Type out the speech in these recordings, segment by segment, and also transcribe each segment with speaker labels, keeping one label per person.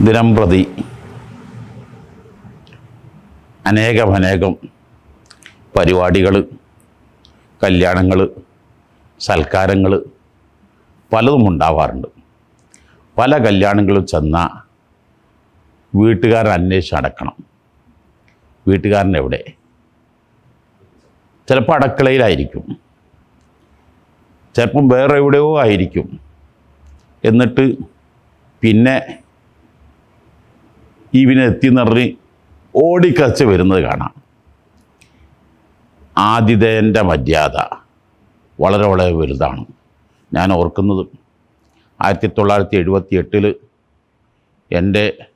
Speaker 1: ദിനം പ്രതി അനേകമനേകം പരിപാടികൾ കല്യാണങ്ങൾ സൽക്കാരങ്ങൾ പലതും ഉണ്ടാവാറുണ്ട്. പല കല്യാണങ്ങളും ചെന്ന വീട്ടുകാരൻ അന്വേഷിച്ച് അടക്കണം വീട്ടുകാരൻ എവിടെ ചിലപ്പോൾ അടക്കളയിലായിരിക്കും. ചിലപ്പം വേറെ എവിടെയോ ആയിരിക്കും. എന്നിട്ട് പിന്നെ ഇവനെ എത്തി നിറഞ്ഞ് ഓടിക്കച്ച് വരുന്നത് കാണാം. ആതിഥേയന്റെ മര്യാദ വളരെ വളരെ വലുതാണ്. ഞാൻ ഓർക്കുന്നത് ആയിരത്തി തൊള്ളായിരത്തി എഴുപത്തി എട്ടിൽ എന്റെ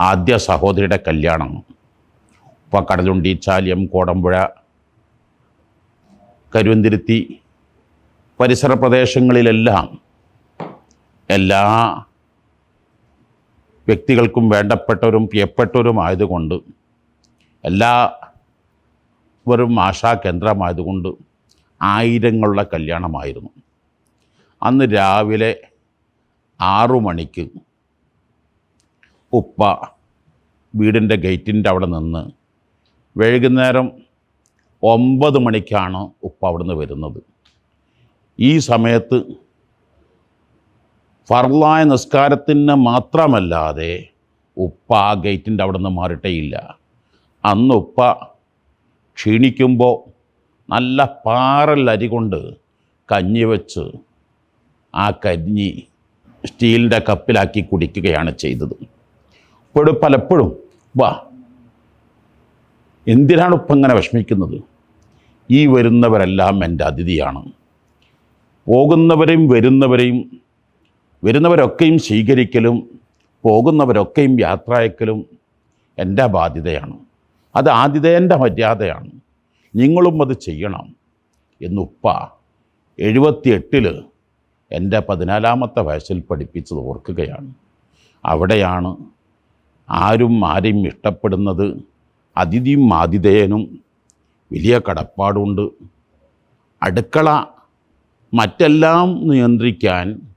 Speaker 1: ആദ്യ സഹോദരിയുടെ കല്യാണം. ഇപ്പോൾ കടലുണ്ടി ചാലിയം കോടമ്പുഴ കരുവന്തിരുത്തി പരിസര പ്രദേശങ്ങളിലെല്ലാം എല്ലാ വ്യക്തികൾക്കും വേണ്ടപ്പെട്ടവരും പ്രിയപ്പെട്ടവരും ആയതുകൊണ്ട് എല്ലാവരും ആശാ കേന്ദ്രമായതുകൊണ്ട് ആയിരങ്ങളുടെ കല്യാണമായിരുന്നു. അന്ന് രാവിലെ ആറു മണിക്ക് ഉപ്പ വീടിന്റെ ഗേറ്റിന്റെ അവിടെ നിന്ന് വൈകുന്നേരം ഒമ്പത് മണിക്കാണ് ഉപ്പ അവിടുന്ന് വരുന്നത്. ഈ സമയത്ത് ഫർലായ നിസ്കാരത്തിന് മാത്രമല്ലാതെ ഉപ്പ ആ ഗേറ്റിന്റെ അവിടെ നിന്ന് മാറിയിട്ടേയില്ല. അന്ന് ഉപ്പ ക്ഷീണിക്കുമ്പോൾ നല്ല പാറൽ അരി കൊണ്ട് കഞ്ഞി വെച്ച് ആ കഞ്ഞി സ്റ്റീലിന്റെ കപ്പിലാക്കി കുടിക്കുകയാണ് ചെയ്തത്. ഇപ്പോഴും പലപ്പോഴും വാ എന്തിനാണ് ഉപ്പ ഇങ്ങനെ വിഷമിക്കുന്നത്? ഈ വരുന്നവരെല്ലാം എന്റെ അതിഥിയാണ്. പോകുന്നവരെയും വരുന്നവരെയും വരുന്നവരൊക്കെയും സ്വീകരിക്കലും പോകുന്നവരൊക്കെയും യാത്രയക്കലും എന്റെ ബാധ്യതയാണ്. അത് ആതിഥേയന്റെ മര്യാദയാണ്. നിങ്ങളും അത് ചെയ്യണം എന്നുപ്പ എഴുപത്തിയെട്ടിൽ എന്റെ പതിനാലാമത്തെ വയസ്സിൽ പഠിപ്പിച്ചത് ഓർക്കുകയാണ്. അവിടെയാണ് ആരും ആരെയും ഇഷ്ടപ്പെടുന്നത്. അതിഥിയും ആതിഥേയനും വലിയ കടപ്പാടുണ്ട്. അടുക്കള മറ്റെല്ലാം നിയന്ത്രിക്കാൻ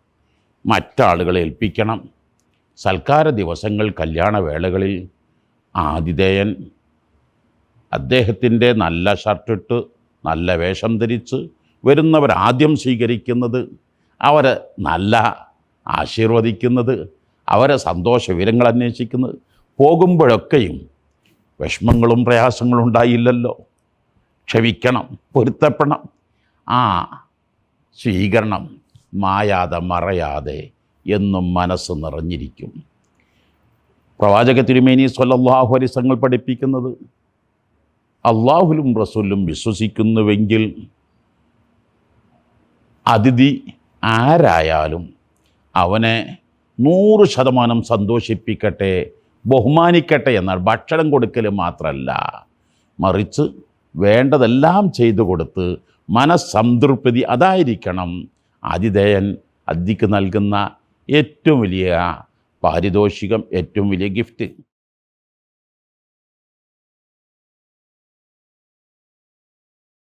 Speaker 1: മറ്റാളുകളെ ഏൽപ്പിക്കണം. സൽക്കാര ദിവസങ്ങൾ കല്യാണവേളകളിൽ ആതിഥേയൻ അദ്ദേഹത്തിന്റെ നല്ല ഷർട്ടിട്ട് നല്ല വേഷം ധരിച്ച് വരുന്നവർ ആദ്യം സ്വീകരിക്കുന്നത് അവരെ നല്ല ആശീർവദിക്കുന്നത് അവരെ സന്തോഷ വിവരങ്ങൾ അന്വേഷിക്കുന്നത് പോകുമ്പോഴൊക്കെയും വിഷമങ്ങളും പ്രയാസങ്ങളും ഉണ്ടായില്ലല്ലോ. ക്ഷമിക്കണം പൊരുത്തപ്പെടണം. ആ സ്വീകരണം മായാതെ മറയാതെ എന്നും മനസ്സ് നിറഞ്ഞിരിക്കും. പ്രവാചക തിരുമേനി സ്വല്ലല്ലാഹു അലിസങ്ങൾ പഠിപ്പിക്കുന്നത് അള്ളാഹുലും റസൂലും വിശ്വസിക്കുന്നുവെങ്കിൽ അതിഥി ആരായാലും അവനെ നൂറ് ശതമാനം സന്തോഷിപ്പിക്കട്ടെ ബഹുമാനിക്കട്ടെ എന്നാൽ ഭക്ഷണം കൊടുക്കൽ മാത്രമല്ല മറിച്ച് വേണ്ടതെല്ലാം ചെയ്തു കൊടുത്ത് മനസ്സംതൃപ്തി അതായിരിക്കണം. ആതിഥേയൻ അദ്ദിക്ക് നൽകുന്ന ഏറ്റവും വലിയ പാരിതോഷികം ഏറ്റവും വലിയ ഗിഫ്റ്റ്.